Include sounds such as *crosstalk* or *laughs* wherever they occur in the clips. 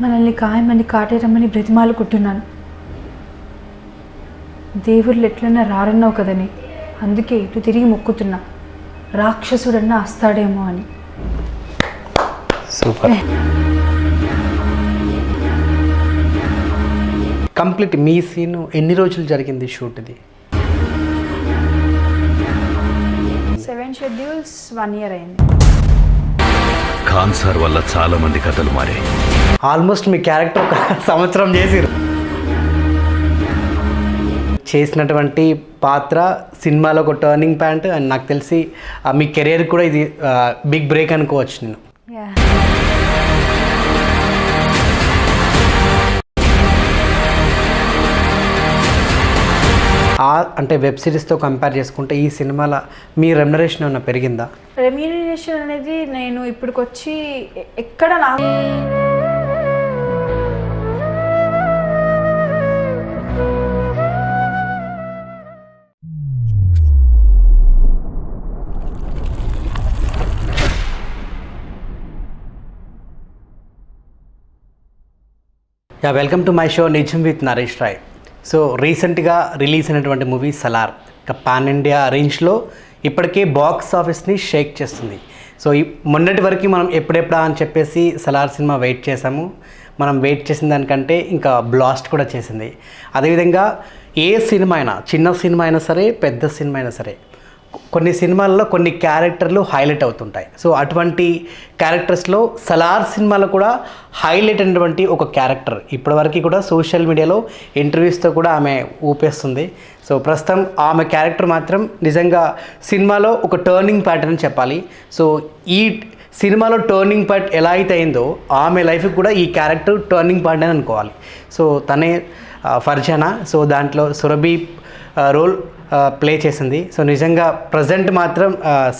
మనల్ని ఖాయమని కాటేరమ్మని బ్రతిమాలు కుట్టున్నాను దేవుళ్ళు ఎట్లన్నా రారన్నావు కదని. అందుకే ఇటు తిరిగి మొక్కుతున్నా. రాక్షసుడన్నా వస్తాడేమో అని. సూపర్. కంప్లీట్ మీ సీన్ ఎన్ని రోజులు జరిగింది షూట్ ఇది? సెవెన్ షెడ్యూల్స్ వన్ ఇయర్ అయింది. ఖాన్ సార్ వల్ల చాలా మంది కథలు మారాయి. ఆల్మోస్ట్ మీ క్యారెక్టర్ ఒక సంవత్సరం చేసిరు చేసినటువంటి పాత్ర సినిమాలో ఒక టర్నింగ్ పాయింట్ అండ్ నాకు తెలిసి మీ కెరియర్ కూడా ఇది బిగ్ బ్రేక్ అనుకోవచ్చు నేను. అంటే వెబ్ సిరీస్తో కంపేర్ చేసుకుంటే ఈ సినిమాల మీ రెమ్యునరేషన్ ఏమైనా పెరిగిందా? రెమ్యూనరేషన్ అనేది నేను ఇప్పటికొచ్చి ఎక్కడ నాకు yeah welcome to my show Nijam with Naresh Roy so రీసెంట్గా రిలీజ్ అయినటువంటి మూవీ సలార్ ఇక పాన్ ఇండియా రేంజ్లో ఇప్పటికే బాక్స్ ఆఫీస్ని షేక్ చేస్తుంది. సో మొన్నటి వరకు మనం ఎప్పుడెప్పుడా అని చెప్పేసి సలార్ సినిమా వెయిట్ చేసాము మనం వెయిట్ చేసిన దానికంటే ఇంకా బ్లాస్ట్ కూడా చేసింది. అదేవిధంగా ఏ సినిమా అయినా చిన్న సినిమా అయినా సరే పెద్ద సినిమా అయినా సరే కొన్ని సినిమాల్లో కొన్ని క్యారెక్టర్లు హైలైట్ అవుతుంటాయి. సో అటువంటి క్యారెక్టర్స్లో సలార్ సినిమాలో కూడా హైలైట్ అయినటువంటి ఒక క్యారెక్టర్. ఇప్పటివరకు కూడా సోషల్ మీడియాలో ఇంటర్వ్యూస్తో కూడా ఆమె ఊపేస్తుంది. సో ప్రస్తుతం ఆమె క్యారెక్టర్ మాత్రం నిజంగా సినిమాలో ఒక టర్నింగ్ ప్యాటర్న్ అని చెప్పాలి. సో ఈ సినిమాలో టర్నింగ్ పాయింట్ ఎలా అయితే అయిందో ఆమె లైఫ్కి కూడా ఈ క్యారెక్టర్ టర్నింగ్ పాయింట్ అని అనుకోవాలి. సో తనే ఫర్జానా? సో దాంట్లో సురభి రోల్ ప్లే చేసింది. సో నిజంగా ప్రజెంట్ మాత్రం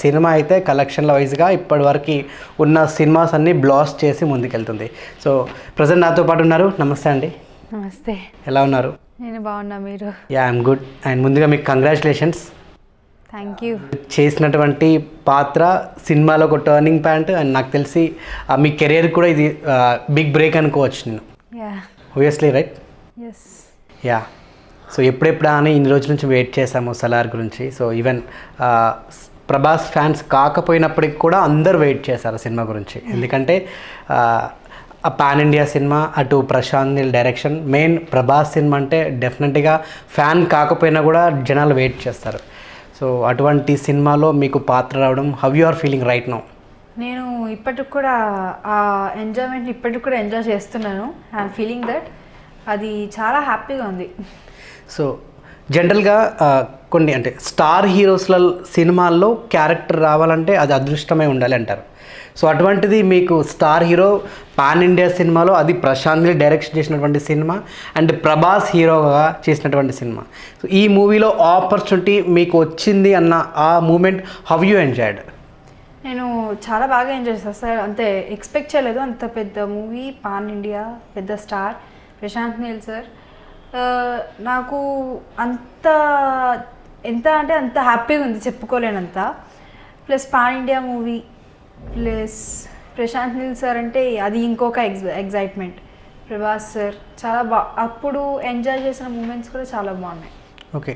సినిమా అయితే కలెక్షన్ల వైజ్గా ఇప్పటివరకు ఉన్న సినిమాస్ అన్నీ బ్లాస్ట్ చేసి ముందుకెళ్తుంది. సో ప్రజెంట్ నాతో పాటు ఉన్నారు. నమస్తే అండి. నమస్తే. ఎలా ఉన్నారు? నేను బాగున్నా మీరు? యా ఐఎమ్ గుడ్ అండ్ ముందుగా మీకు కంగ్రాచులేషన్స్ థ్యాంక్ యూ చేసినటువంటి పాత్ర సినిమాలో ఒక టర్నింగ్ పాయింట్ అండ్ నాకు తెలిసి మీ కెరియర్ కూడా ఇది బిగ్ బ్రేక్ అనుకోవచ్చు నేను. Yeah obviously right yes yeah so ఎప్పుడెప్పుడా అని ఇన్ని రోజుల నుంచి వెయిట్ చేశాము సలార్ గురించి. సో ఈవెన్ ప్రభాస్ ఫ్యాన్స్ కాకపోయినప్పటికి కూడా అందరూ వెయిట్ చేశారు సినిమా గురించి. ఎందుకంటే ఆ పాన్ ఇండియా సినిమా అటు ప్రశాంత్ నీల్ డైరెక్షన్ మెయిన్ ప్రభాస్ సినిమా అంటే డెఫినెట్గా ఫ్యాన్ కాకపోయినా కూడా జనాలు వెయిట్ చేస్తారు. సో అటువంటి సినిమాలో మీకు పాత్ర రావడం how you are feeling right no? నేను ఇప్పటికి కూడా ఆ ఎంజాయ్మెంట్ ఇప్పటికి కూడా ఎంజాయ్ చేస్తున్నాను. I'm feeling that. అది చాలా హ్యాపీగా ఉంది. సో జనరల్గా కొన్ని అంటే స్టార్ హీరోస్ల సినిమాల్లో క్యారెక్టర్ రావాలంటే అది అదృష్టమై ఉండాలి అంటారు. సో అటువంటిది మీకు స్టార్ హీరో పాన్ ఇండియా సినిమాలో అది ప్రశాంత్ డైరెక్షన్ చేసినటువంటి సినిమా అండ్ ప్రభాస్ హీరోగా చేసినటువంటి సినిమా. సో ఈ మూవీలో ఆపర్చునిటీ మీకు వచ్చింది అన్న ఆ మూమెంట్ హవ్ యూ ఎంజాయ్డ్? నేను చాలా బాగా ఎంజాయ్ చేస్తాను సార్. అంతే ఎక్స్పెక్ట్ చేయలేదు. అంత పెద్ద మూవీ పాన్ ఇండియా పెద్ద స్టార్ ప్రశాంత్ నీల్ సార్. నాకు అంత ఎంత అంటే అంత హ్యాపీగా ఉంది చెప్పుకోలేనంత. Plus pan India movie plus Prashanth Neel sir అంటే అది ఇంకొక ఎగ్జ్ ఎగ్జైట్మెంట్. ప్రభాస్ సార్ చాలా బా అప్పుడు ఎంజాయ్ చేసిన మూమెంట్స్ కూడా చాలా బాగున్నాయి. ఓకే.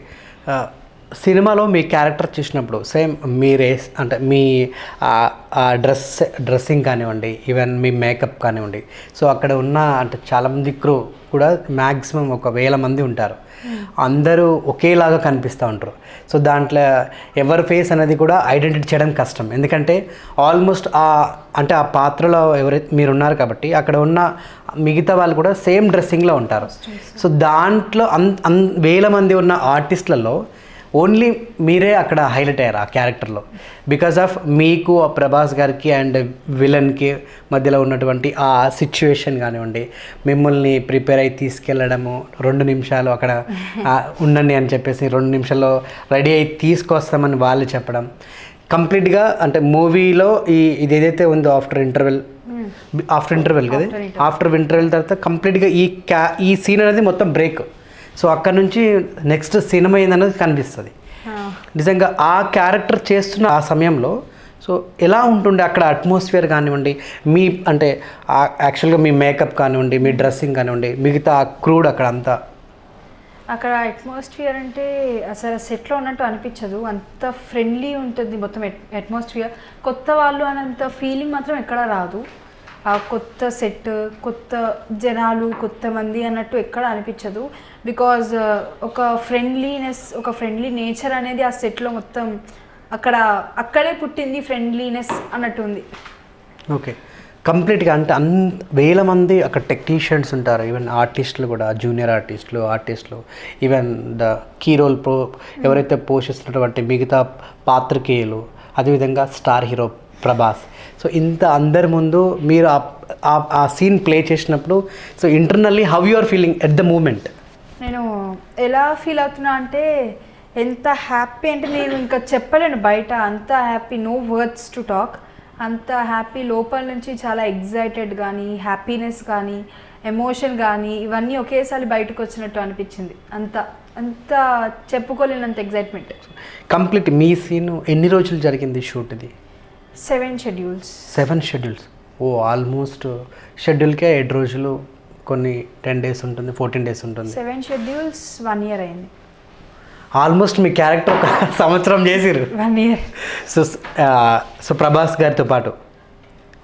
సినిమాలో మీ క్యారెక్టర్ చూసినప్పుడు సేమ్ మీ రేస్ అంటే మీ డ్రెస్ డ్రెస్సింగ్ కానివ్వండి ఈవెన్ మీ మేకప్ కానివ్వండి సో అక్కడ ఉన్న అంటే చాలామంది క్రూ కూడా మ్యాక్సిమం ఒక వేల మంది ఉంటారు. అందరూ ఒకేలాగా కనిపిస్తూ ఉంటారు. సో దాంట్లో ఎవరి ఫేస్ అనేది కూడా ఐడెంటిటీ చేయడం కష్టం. ఎందుకంటే ఆల్మోస్ట్ ఆ అంటే ఆ పాత్రలో ఎవరైతే మీరు ఉన్నారు కాబట్టి అక్కడ ఉన్న మిగతా వాళ్ళు కూడా సేమ్ డ్రెస్సింగ్లో ఉంటారు. సో దాంట్లో అన్ అన్ వేల మంది ఉన్న ఆర్టిస్టులలో ఓన్లీ మీరే అక్కడ హైలైట్ అయ్యారు ఆ క్యారెక్టర్లో. బికాస్ ఆఫ్ మీకు ఆ ప్రభాస్ గారికి అండ్ విలన్కి మధ్యలో ఉన్నటువంటి ఆ సిచ్యువేషన్ కానివ్వండి మిమ్మల్ని ప్రిపేర్ అయ్యి తీసుకెళ్ళడము రెండు నిమిషాలు అక్కడ ఉండండి అని చెప్పేసి రెండు నిమిషాల్లో రెడీ అయ్యి తీసుకొస్తామని వాళ్ళు చెప్పడం. కంప్లీట్గా అంటే మూవీలో ఈ ఇది ఏదైతే ఉందో ఆఫ్టర్ ఇంటర్వెల్ ఆఫ్టర్ ఇంటర్వెల్ కదా ఆఫ్టర్ ఇంటర్వెల్ తర్వాత కంప్లీట్గా ఈ క్యా ఈ సీన్ అనేది మొత్తం బ్రేక్. సో అక్కడ నుంచి నెక్స్ట్ సినిమా ఏందనేది కనిపిస్తుంది. నిజంగా ఆ క్యారెక్టర్ చేస్తున్న ఆ సమయంలో సో ఎలా ఉంటుండే అక్కడ అట్మాస్ఫియర్ కానివ్వండి మీ అంటే యాక్చువల్గా మీ మేకప్ కానివ్వండి మీ డ్రెస్సింగ్ కానివ్వండి మిగతా క్రూడ్ అక్కడ అంతా అక్కడ అట్మాస్ఫియర్ అంటే అసలు సెట్లో ఉన్నట్టు అనిపించదు. అంత ఫ్రెండ్లీ ఉంటుంది మొత్తం అట్మాస్ఫియర్. కొత్త వాళ్ళు అనంత ఫీలింగ్ మాత్రం ఎక్కడ రాదు. కొత్త సెట్ కొత్త జనాలు కొత్త మంది అన్నట్టు ఎక్కడ అనిపించదు. బికాజ్ ఒక ఫ్రెండ్లీనెస్ ఒక ఫ్రెండ్లీ నేచర్ అనేది ఆ సెట్లో మొత్తం అక్కడ అక్కడే పుట్టింది ఫ్రెండ్లీనెస్ అన్నట్టు ఉంది. ఓకే. కంప్లీట్గా అంటే అంత వేల మంది అక్కడ టెక్నీషియన్స్ ఉంటారు. ఈవెన్ ఆర్టిస్టులు కూడా జూనియర్ ఆర్టిస్టులు ఆర్టిస్టులు ఈవెన్ ద కీ రోల్ ప్రో ఎవరైతే పోషిస్తున్నటువంటి మిగతా పాత్రికేయులు అదేవిధంగా స్టార్ హీరో ప్రభాస్. సో ఇంత అందరి ముందు మీరు ఆ- సీన్ ప్లే చేసినప్పుడు so internally how you are feeling at the moment నేను ఎలా ఫీల్ అవుతున్నా అంటే ఎంత హ్యాపీ అంటే నేను ఇంకా చెప్పలేను బయట. అంత happy no words to talk అంత హ్యాపీ లోపల నుంచి చాలా ఎగ్జైటెడ్ కానీ హ్యాపీనెస్ కానీ ఎమోషన్ కానీ ఇవన్నీ ఒకేసారి బయటకు వచ్చినట్టు అనిపించింది. అంత అంత చెప్పుకోలేనంత ఎగ్జైట్మెంట్ కంప్లీట్ మీ సీన్ ఎన్ని రోజులు జరిగింది షూట్ ఇది seven schedules seven schedules oh almost షెడ్యూల్కే ఏడు రోజులు కొన్ని టెన్ డేస్ ఉంటుంది ఫోర్టీన్ డేస్ ఉంటుంది. సెవెన్ షెడ్యూల్స్ వన్ ఇయర్ అయింది. ఆల్మోస్ట్ మీ క్యారెక్టర్ ఒక *laughs* సంవత్సరం చేసిరు one year so so Prabhas గారితో పాటు.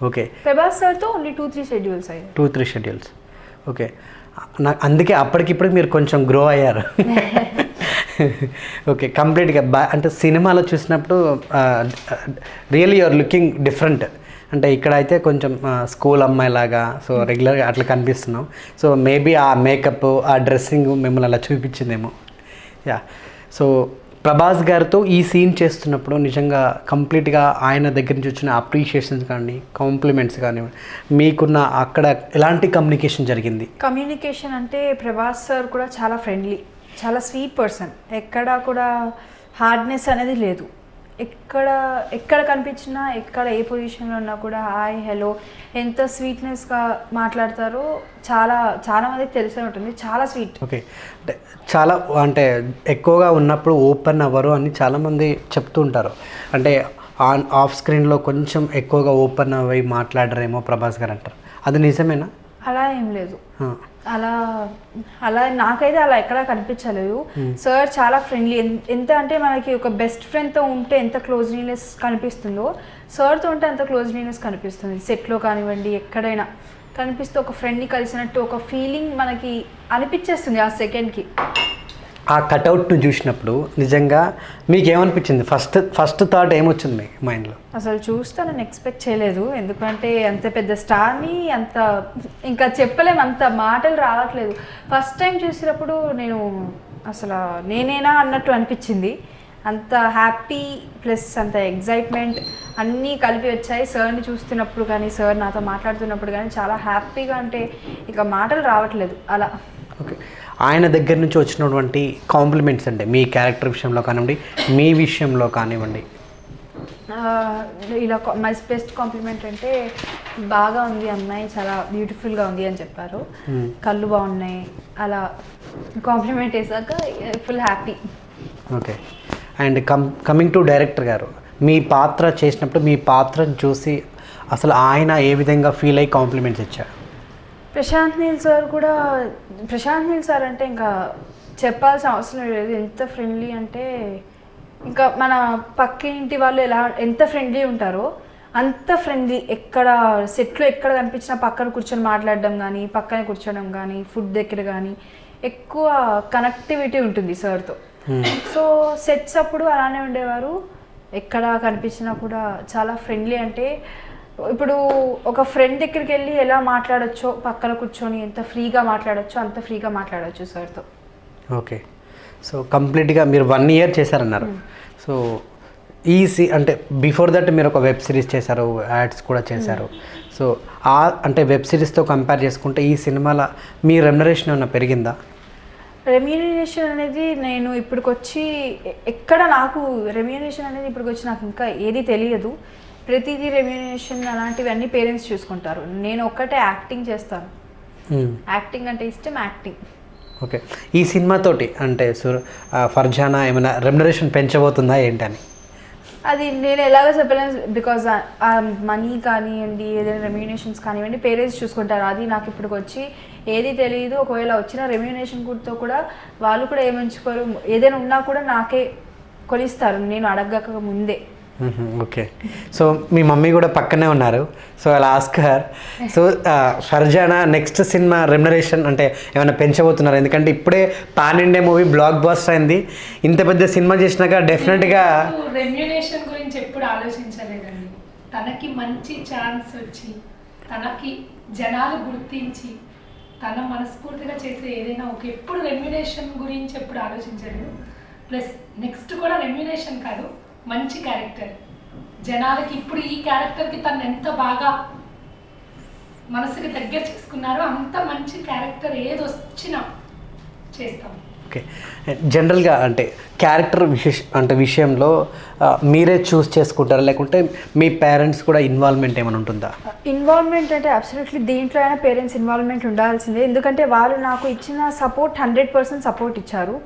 ఓకే ప్రభాస్ సార్తో ఓన్లీ టూ త్రీ షెడ్యూల్స్ అయ్యాయి. టూ త్రీ షెడ్యూల్స్ ఓకే నాకు అందుకే అప్పటికిప్పుడు మీరు కొంచెం గ్రో అయ్యారు. *laughs* ఓకే కంప్లీట్గా బా అంటే సినిమాలో చూసినప్పుడు రియల్లీ యూఆర్ లుకింగ్ డిఫరెంట్. అంటే ఇక్కడ అయితే కొంచెం స్కూల్ అమ్మాయిలాగా సో రెగ్యులర్గా అట్లా కనిపిస్తున్నాం. సో మేబీ ఆ మేకప్ ఆ డ్రెస్సింగ్ మిమ్మల్ని అలా చూపించిందేమో. యా. సో ప్రభాస్ గారితో ఈ సీన్ చేస్తున్నప్పుడు నిజంగా కంప్లీట్గా ఆయన దగ్గర నుంచి వచ్చిన అప్రిషియేషన్స్ కానీ కాంప్లిమెంట్స్ కానీ మీకున్న అక్కడ ఎలాంటి కమ్యూనికేషన్ జరిగింది? కమ్యూనికేషన్ అంటే ప్రభాస్ సార్ కూడా చాలా ఫ్రెండ్లీ. చాలా స్వీట్ పర్సన్ ఎక్కడ కూడా హార్డ్నెస్ అనేది లేదు. ఎక్కడ ఎక్కడ కనిపించినా ఎక్కడ ఏ పొజిషన్లో ఉన్నా కూడా హాయ్ హలో ఎంత స్వీట్నెస్గా మాట్లాడతారో చాలా చాలా మందికి తెలిసే ఉంటుంది. చాలా స్వీట్ ఓకే. అంటే చాలా అంటే ఎక్కువగా ఉన్నప్పుడు ఓపెన్ అవ్వరు అని చాలామంది చెప్తూ ఉంటారు. అంటే ఆన్ ఆఫ్ స్క్రీన్లో కొంచెం ఎక్కువగా ఓపెన్ అవ్వి మాట్లాడరేమో ప్రభాస్ గారు అంటారు. అది నిజమేనా? అలా ఏం లేదు. అలా అలా నాకైతే అలా ఎక్కడా కనిపించలేదు. సార్ చాలా ఫ్రెండ్లీ ఎంత అంటే మనకి ఒక బెస్ట్ ఫ్రెండ్తో ఉంటే ఎంత క్లోజ్లీనెస్ కనిపిస్తుందో సార్తో ఉంటే అంత క్లోజ్లీనెస్ కనిపిస్తుంది. సెట్లో కానివ్వండి ఎక్కడైనా కనిపిస్తే ఒక ఫ్రెండ్ని కలిసినట్టు ఒక ఫీలింగ్ మనకి అనిపించేస్తుంది ఆ సెకండ్కి ఆ కటౌట్ను చూసినప్పుడు నిజంగా మీకు ఏమనిపించింది ఫస్ట్ ఫస్ట్ థాట్ ఏమొచ్చింది మీ మైండ్లో? అసలు చూస్తే నేను ఎక్స్పెక్ట్ చేయలేదు. ఎందుకంటే అంత పెద్ద స్టార్ని అంత ఇంకా చెప్పలేము అంత మాటలు రావట్లేదు. ఫస్ట్ టైం చూసినప్పుడు నేను అసలు నేనేనా అన్నట్టు అనిపించింది. అంత హ్యాపీ ప్లస్ అంత ఎగ్జైట్మెంట్ అన్నీ కలిపి వచ్చాయి. సార్ని చూస్తున్నప్పుడు కానీ సార్ నాతో మాట్లాడుతున్నప్పుడు కానీ చాలా హ్యాపీగా అంటే ఇక మాటలు రావట్లేదు. అలా. ఓకే. ఆయన దగ్గర నుంచి వచ్చినటువంటి కాంప్లిమెంట్స్ అంటే మీ క్యారెక్టర్ విషయంలో కానివ్వండి మీ విషయంలో కానివ్వండి. ఇలా మై బెస్ట్ కాంప్లిమెంట్ అంటే బాగా ఉంది అమ్మాయి చాలా బ్యూటిఫుల్గా ఉంది అని చెప్పారు. కళ్ళు బాగున్నాయి అలా కాంప్లిమెంట్ వేసాక full happy okay and come coming to director గారు మీ పాత్ర చేసినప్పుడు మీ పాత్రను చూసి అసలు ఆయన ఏ విధంగా ఫీల్ అయ్యి కాంప్లిమెంట్స్ ఇచ్చారు? ప్రశాంత్ నీల్ సార్ కూడా ప్రశాంత్ నీల్ సార్ అంటే ఇంకా చెప్పాల్సిన అవసరం లేదు. ఎంత ఫ్రెండ్లీ అంటే ఇంకా మన పక్కింటి వాళ్ళు ఎలా ఎంత ఫ్రెండ్లీ ఉంటారో అంత ఫ్రెండ్లీ ఎక్కడ సెట్లో ఎక్కడ కనిపించినా పక్కన కూర్చొని మాట్లాడడం కానీ పక్కన కూర్చోడం కానీ ఫుడ్ దగ్గర కానీ ఎక్కువ కనెక్టివిటీ ఉంటుంది సార్తో. సో సెట్స్ అప్పుడు అలానే ఉండేవారు. ఎక్కడ కనిపించినా కూడా చాలా ఫ్రెండ్లీ అంటే ఇప్పుడు ఒక ఫ్రెండ్ దగ్గరికి వెళ్ళి ఎలా మాట్లాడొచ్చో పక్కన కూర్చొని ఎంత ఫ్రీగా మాట్లాడొచ్చో అంత ఫ్రీగా మాట్లాడొచ్చు సార్తో ఓకే. సో కంప్లీట్గా మీరు వన్ ఇయర్ చేశారన్నారు. సో ఈ సి అంటే బిఫోర్ దట్ మీరు ఒక వెబ్ సిరీస్ చేశారు యాడ్స్ కూడా చేశారు. సో ఆ అంటే వెబ్ సిరీస్తో కంపేర్ చేసుకుంటే ఈ సినిమాల మీ రెమ్యునరేషన్ ఏమైనా పెరిగిందా? రెమ్యూనరేషన్ అనేది నేను ఇప్పటికొచ్చి ఎక్కడ నాకు రెమ్యూనరేషన్ అనేది ఇప్పటికొచ్చి నాకు ఇంకా ఏది తెలియదు. ప్రతిదీ రెమ్యూనరేషన్ అలాంటివి అన్ని పేరెంట్స్ చూసుకుంటారు. నేను ఒక్కటే యాక్టింగ్ చేస్తాను. యాక్టింగ్ అంటే ఇష్టం యాక్టింగ్ ఓకే ఈ సినిమాతోటి అంటే ఫర్జానా ఏమైనా రెమ్యునరేషన్ పెంచబోతుందా ఏంటని? అది నేను ఎలాగో చెప్పలేను బికాజ్ ఆ మనీ కానివ్వండి ఏదైనా రెమ్యూనేషన్స్ కానివ్వండి పేరెంట్స్ చూసుకుంటారు. అది నాకు ఇప్పుడు వచ్చి ఏది తెలియదు. ఒకవేళ వచ్చిన రెమ్యూనేషన్ గుర్తో కూడా వాళ్ళు కూడా ఏమంచుకోరు. ఏదైనా ఉన్నా కూడా నాకే కొలిస్తారు నేను అడగక ముందే. ఓకే. సో మీ మమ్మీ కూడా పక్కనే ఉన్నారు. సో అలా ఆస్కర్. సో ఫర్జానా నెక్స్ట్ సినిమా రెమ్యునరేషన్ అంటే ఏమైనా పెంచబోతున్నారు? ఎందుకంటే ఇప్పుడే pan India movie blockbuster అయింది. ఇంత పెద్ద సినిమా చేసినాక డెఫినెట్గా రెమ్యునేషన్ గురించి ఎప్పుడు ఆలోచించలేదండి. తనకి మంచి ఛాన్స్ వచ్చి తనకి జనాలు గుర్తించి తన మనస్ఫూర్తిగా చేసే ఏదైనా ఒక ఎప్పుడు రెమ్యునేషన్ గురించి ఎప్పుడు ఆలోచించలేదు. ప్లస్ నెక్స్ట్ కూడా రెమ్యునేషన్ కాదు. మంచి క్యారెక్టర్ జనాలకి ఇప్పుడు ఈ క్యారెక్టర్కి తను ఎంత బాగా మనసుకి దగ్గర చేసుకున్నారో అంత మంచి క్యారెక్టర్ ఏది వచ్చినా చేస్తాం. ఓకే. జనరల్గా అంటే క్యారెక్టర్ విశేష అంటే విషయంలో మీరే చూస్ చేసుకుంటారా? లేకుంటే మీ పేరెంట్స్ కూడా ఇన్వాల్వ్మెంట్ ఏమైనా ఉంటుందా? ఇన్వాల్వ్మెంట్ అంటే అబ్సల్యూట్లీ దీంట్లో అయినా పేరెంట్స్ ఇన్వాల్వ్మెంట్ ఉండాల్సిందే. ఎందుకంటే వాళ్ళు నాకు ఇచ్చిన సపోర్ట్ హండ్రెడ్ పర్సెంట్ సపోర్ట్ ఇచ్చారు.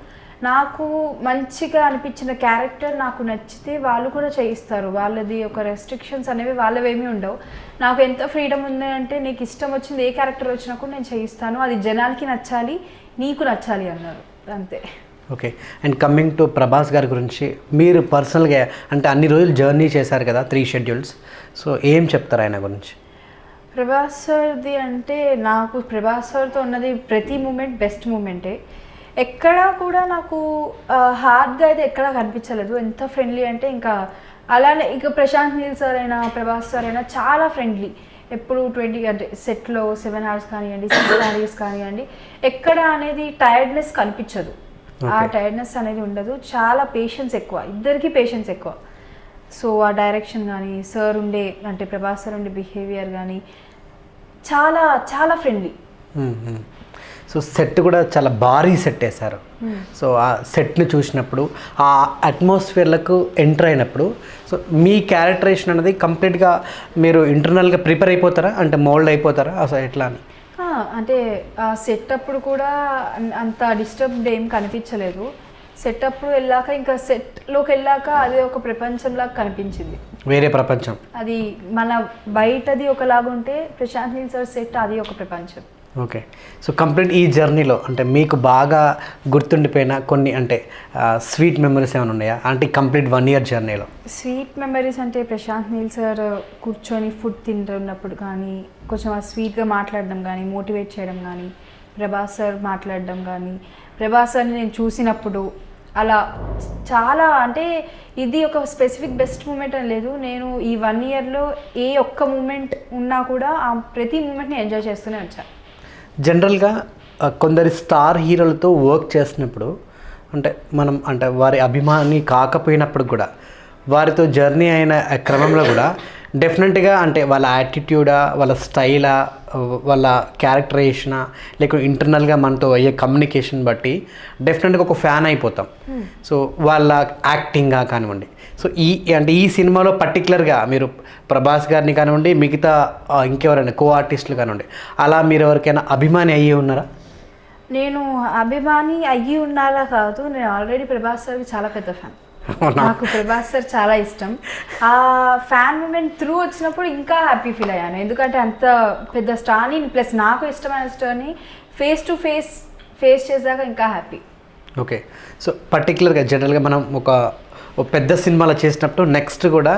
నాకు మంచిగా అనిపించిన క్యారెక్టర్ నాకు నచ్చితే వాళ్ళు కూడా చేయిస్తారు. వాళ్ళది ఒక రెస్ట్రిక్షన్స్ అనేవి వాళ్ళవేమీ ఉండవు. నాకు ఎంత ఫ్రీడమ్ ఉంది అంటే నీకు ఇష్టం వచ్చింది ఏ క్యారెక్టర్ వచ్చినా కూడా నేను చేయిస్తాను. అది జనాలకి నచ్చాలి నీకు నచ్చాలి అన్నారు. అంతే. Okay and coming to Prabhas గారి గురించి మీరు పర్సనల్గా అంటే అన్ని రోజులు జర్నీ చేశారు కదా త్రీ షెడ్యూల్స్ సో ఏం చెప్తారు ఆయన గురించి? ప్రభాస్ సార్ది అంటే నాకు ప్రభాస్ సార్తో ఉన్నది ప్రతి మూమెంట్ బెస్ట్ మూమెంటే ఎక్కడా కూడా నాకు హార్డ్గా అయితే ఎక్కడా కనిపించలేదు. ఎంత ఫ్రెండ్లీ అంటే ఇంకా అలానే ఇంకా ప్రశాంత్ నీల్ సార్ అయినా ప్రభాస్ సార్ అయినా చాలా ఫ్రెండ్లీ ఎప్పుడు ట్వంటీ అంటే సెట్లో సెవెన్ అవర్స్ కానివ్వండి సిక్స్ అవర్స్ కానివ్వండి ఎక్కడ అనేది టైర్డ్నెస్ కనిపించదు. ఆ. టైర్డ్నెస్ అనేది ఉండదు. చాలా పేషెన్స్ ఎక్కువ. ఇద్దరికి పేషెన్స్ ఎక్కువ. సో ఆ డైరెక్షన్ కానీ సార్ ఉండే అంటే ప్రభాస్ సార్ ఉండే బిహేవియర్ కానీ చాలా చాలా ఫ్రెండ్లీ సో సెట్ కూడా చాలా భారీ సెట్ వేశారు. సో ఆ సెట్ని చూసినప్పుడు ఆ అట్మాస్ఫియర్లకు ఎంటర్ అయినప్పుడు సో మీ క్యారెక్టరేషన్ అనేది కంప్లీట్గా మీరు ఇంటర్నల్గా ప్రిపేర్ అయిపోతారా? అంటే మోల్డ్ అయిపోతారా? అసలు ఎట్లా అని? అంటే ఆ సెట్ అప్పుడు కూడా అంత డిస్టర్బ్డ్ ఏం కనిపించలేదు. సెట్ అప్పుడు వెళ్ళాక ఇంకా సెట్లోకి వెళ్ళాక అది ఒక ప్రపంచంలాగా కనిపించింది. వేరే ప్రపంచం. అది మన బయటది ఒకలాగుంటే ప్రశాంత్ నీల్ సార్ సెట్ అది ఒక ప్రపంచం. ఓకే. సో కంప్లీట్ ఈ జర్నీలో అంటే మీకు బాగా గుర్తుండిపోయిన కొన్ని అంటే స్వీట్ మెమరీస్ ఏమైనా ఉన్నాయా? అంటే కంప్లీట్ వన్ ఇయర్ జర్నీలో. స్వీట్ మెమరీస్ అంటే ప్రశాంత్ నీల్ సార్ కూర్చొని ఫుడ్ తింటున్నప్పుడు కానీ కొంచెం ఆ స్వీట్గా మాట్లాడడం కానీ మోటివేట్ చేయడం కానీ ప్రభాస్ సార్ మాట్లాడడం కానీ ప్రభాస్ సార్ని నేను చూసినప్పుడు అలా చాలా అంటే ఇది ఒక స్పెసిఫిక్ బెస్ట్ మూమెంట్ అని లేదు. నేను ఈ వన్ ఇయర్లో ఏ ఒక్క మూమెంట్ ఉన్నా కూడా ఆ ప్రతి మూమెంట్ని ఎంజాయ్ చేస్తూనే వచ్చాను జనరల్గా కొందరి స్టార్ హీరోలతో వర్క్ చేసినప్పుడు అంటే మనం అంటే వారి అభిమాని కాకపోయినప్పుడు కూడా వారితో జర్నీ అయిన క్రమంలో కూడా డెఫినెట్గా అంటే వాళ్ళ యాటిట్యూడా వాళ్ళ స్టైలా వాళ్ళ క్యారెక్టరైజేషనా లేకుంటే ఇంటర్నల్గా మనతో అయ్యే కమ్యూనికేషన్ బట్టి డెఫినెట్గా ఒక ఫ్యాన్ అయిపోతాం. సో వాళ్ళ యాక్టింగ్గా కానివ్వండి సో ఈ అంటే ఈ సినిమాలో పర్టికులర్గా మీరు ప్రభాస్ గారిని కానివ్వండి మిగతా ఇంకెవరైనా కో ఆర్టిస్టులు కానివ్వండి అలా మీరు ఎవరికైనా అభిమాని అయ్యి ఉన్నారా? నేను అభిమాని అయ్యి ఉండాలా కాదు నేను ఆల్రెడీ ప్రభాస్ సార్కి చాలా పెద్ద ఫ్యాన్. నాకు ప్రభాస్ సార్ చాలా ఇష్టం. ఆ ఫ్యాన్ మూమెంట్ త్రూ వచ్చినప్పుడు ఇంకా హ్యాపీ ఫీల్ అయ్యాను. ఎందుకంటే అంత పెద్ద స్టార్ని ప్లస్ నాకు ఇష్టమైన స్టార్ని ఫేస్ టు ఫేస్ ఫేస్ చేశాక ఇంకా హ్యాపీ. ఓకే. సో పర్టికులర్గా జనరల్గా మనం ఒక పెద్ద సినిమాలో చేసినప్పుడు నెక్స్ట్ కూడా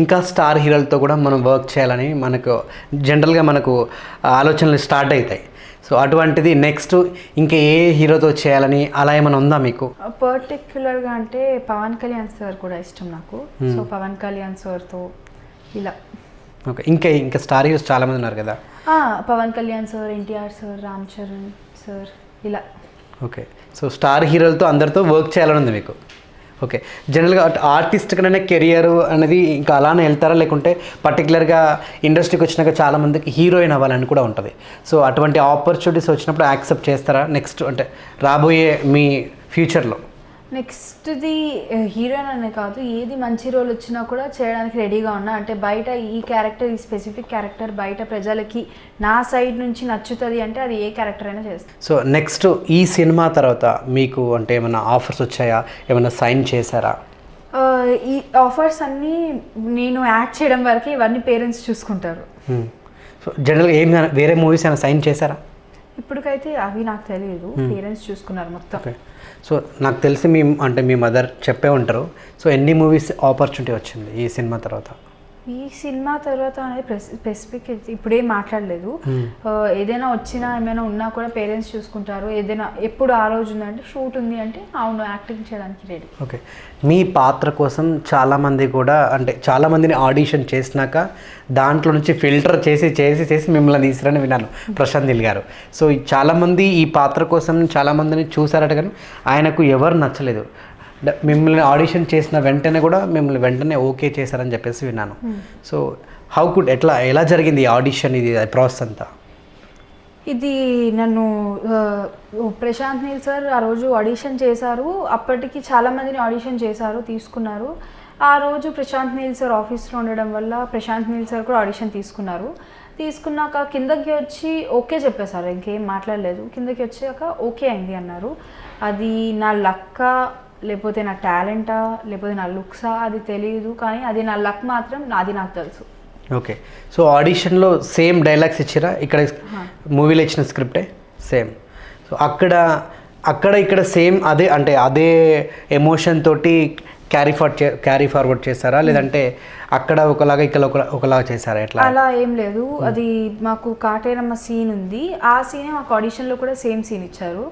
ఇంకా స్టార్ హీరోలతో కూడా మనం వర్క్ చేయాలని మనకు జనరల్గా మనకు ఆలోచనలు స్టార్ట్ అవుతాయి సో అటువంటిది నెక్స్ట్ ఇంకా ఏ హీరోతో చేయాలని అలా ఏమైనా ఉందా మీకు? పర్టిక్యులర్గా అంటే పవన్ కళ్యాణ్ సార్ కూడా ఇష్టం నాకు. సో పవన్ కళ్యాణ్ సార్తో ఇలా. ఓకే ఇంకా ఇంకా స్టార్ హీరోస్ చాలామంది ఉన్నారు కదా? Pawan Kalyan sir NTR sir Ram Charan sir ఇలా. ఓకే సో స్టార్ హీరోలతో అందరితో వర్క్ చేయాలని ఉంది మీకు? ఓకే. జనరల్గా ఆర్టిస్ట్ కన్నా కెరియర్ అనేది ఇంకా అలానే వెళ్తారా? లేకుంటే పర్టికులర్గా ఇండస్ట్రీకి వచ్చినాక చాలామందికి హీరోయిన్ అవ్వాలని కూడా ఉంటుంది. సో అటువంటి ఆపర్చునిటీస్ వచ్చినప్పుడు యాక్సెప్ట్ చేస్తారా? నెక్స్ట్ అంటే రాబోయే మీ ఫ్యూచర్లో నెక్స్ట్ది హీరోయిన్ అనే కాదు ఏది మంచి రోల్ వచ్చినా కూడా చేయడానికి రెడీగా ఉన్నా. అంటే బయట ఈ క్యారెక్టర్ ఈ స్పెసిఫిక్ క్యారెక్టర్ బయట ప్రజలకి నా సైడ్ నుంచి నచ్చుతుంది అంటే అది ఏ క్యారెక్టర్ అయినా చేస్తాను సో నెక్స్ట్ ఈ సినిమా తర్వాత మీకు అంటే ఏమైనా ఆఫర్స్ వచ్చాయా? ఏమైనా సైన్ చేశారా? ఈ ఆఫర్స్ అన్నీ నేను యాక్ట్ చేయడం వరకు ఇవన్నీ పేరెంట్స్ చూసుకుంటారు. సో జనరల్గా ఏం వేరే మూవీస్ ఏమైనా సైన్ చేశారా? ఇప్పటికైతే అవి నాకు తెలియదు పేరెంట్స్ చూసుకున్నారు మొత్తం. సో నాకు తెలిసి మీ అంటే మీ మదర్ చెప్పే ఉంటారు. సో ఎన్ని మూవీస్ ఆపర్చునిటీ వచ్చింది ఈ సినిమా తర్వాత? ఈ సినిమా తర్వాత అనేది స్పెసిఫిక్ ఇప్పుడేం మాట్లాడలేదు. ఆ, ఏదైనా వచ్చినా ఏమైనా ఉన్నా కూడా పేరెంట్స్ చూసుకుంటారు. ఏదైనా ఎప్పుడు ఆ రోజు ఉందంటే షూట్ ఉంది అంటే అవును యాక్టింగ్ చేయడానికి రెడీ ఓకే. మీ పాత్ర కోసం చాలామంది కూడా అంటే చాలామందిని ఆడిషన్ చేసినాక దాంట్లో నుంచి ఫిల్టర్ చేసి చేసి చేసి మిమ్మల్ని తీసిరని విన్నాను ప్రశాంత్ నీల్ గారు. సో చాలామంది ఈ పాత్ర కోసం చాలామందిని చూసారట కానీ ఆయనకు ఎవరు నచ్చలేదు. మిమ్మల్ని ఆడిషన్ చేసిన వెంటనే కూడా మిమ్మల్ని వెంటనే ఓకే చేశారని చెప్పేసి విన్నాను. సో హౌ కుడ్ ఎట్లా ఎలా జరిగింది ఆడిషన్ ఇది ప్రాసెస్ అంతా? ఇది నన్ను ప్రశాంత్ నీల్ సార్ ఆ రోజు ఆడిషన్ చేశారు. అప్పటికి చాలా మందిని ఆడిషన్ చేశారు తీసుకున్నారు. ఆ రోజు ప్రశాంత్ నీల్ సార్ ఆఫీస్లో ఉండడం వల్ల ప్రశాంత్ నీల్ సార్ కూడా ఆడిషన్ తీసుకున్నారు. తీసుకున్నాక కిందకి వచ్చి ఓకే చెప్పేశారు. ఇంకేం మాట్లాడలేదు. కిందకి వచ్చాక ఓకే అయింది అన్నారు. అది నా లక్క లేకపోతే నా టాలెంటా లేకపోతే నా లుక్సా అది తెలియదు కానీ అది నా లక్ మాత్రం నాది నాకు తెలుసు. ఓకే. సో ఆడిషన్లో సేమ్ డైలాగ్స్ ఇచ్చిరా? ఇక్కడ మూవీలో ఇచ్చిన స్క్రిప్టే? సేమ్. సో అక్కడ అక్కడ ఇక్కడ సేమ్ అదే అంటే అదే ఎమోషన్ తోటి క్యారీ ఫార్వర్డ్ చే క్యారీ ఫార్వర్డ్ చేస్తారా లేదంటే అక్కడ ఒకలాగా ఇక్కడ ఒక ఒకలాగా చేశారా? ఎట్లా? అలా ఏం లేదు. అది మాకు కాటేరమ్మ సీన్ ఉంది. ఆ సీనే మాకు ఆడిషన్లో కూడా సేమ్ సీన్ ఇచ్చారు.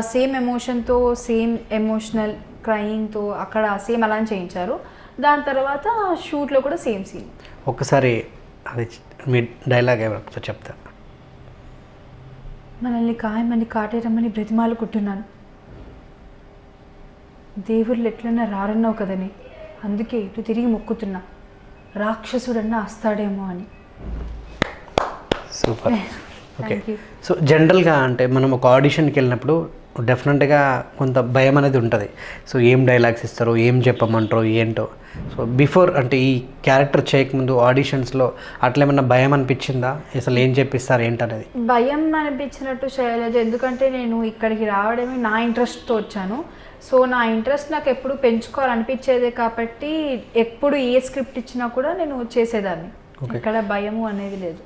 సేమ్ ఎమోషన్తో సేమ్ ఎమోషనల్ క్రయింగ్తో అక్కడ సేమ్ అలా చేయించారు. దాని తర్వాత షూట్లో కూడా సేమ్ సీన్ ఒక్కసారి అది మీ డైలాగ్ ఏమైనా చెప్తా. మనల్ని ఖాయమని కాటేరమ్మని బ్రతిమాలు కుట్టున్నాను దేవుళ్ళు ఎట్లన్నా రారన్నావు కదని అందుకే ఇటు తిరిగి మొక్కుతున్నా. రాక్షసుడన్నా వస్తాడేమో అని. సూపర్. *laughs* ఓకే సో జనరల్గా అంటే మనం ఒక ఆడిషన్కి వెళ్ళినప్పుడు డెఫినెట్గా కొంత భయం అనేది ఉంటుంది. సో ఏం డైలాగ్స్ ఇస్తారో ఏం చెప్పమంటారో ఏంటో. సో బిఫోర్ అంటే ఈ క్యారెక్టర్ చేయకముందు ఆడిషన్స్లో అట్లా ఏమన్నా భయం అనిపించిందా? అసలు ఏం చెప్పిస్తారు ఏంటనేది? భయం అనిపించినట్టు చేయలేదు. ఎందుకంటే నేను ఇక్కడికి రావడమే నా ఇంట్రెస్ట్తో వచ్చాను. సో నా ఇంట్రెస్ట్ నాకు ఎప్పుడు పెంచుకోవాలనిపించేదే కాబట్టి ఎప్పుడు ఏ స్క్రిప్ట్ ఇచ్చినా కూడా నేను చేసేదాన్ని. ఎక్కడ భయము అనేది లేదు.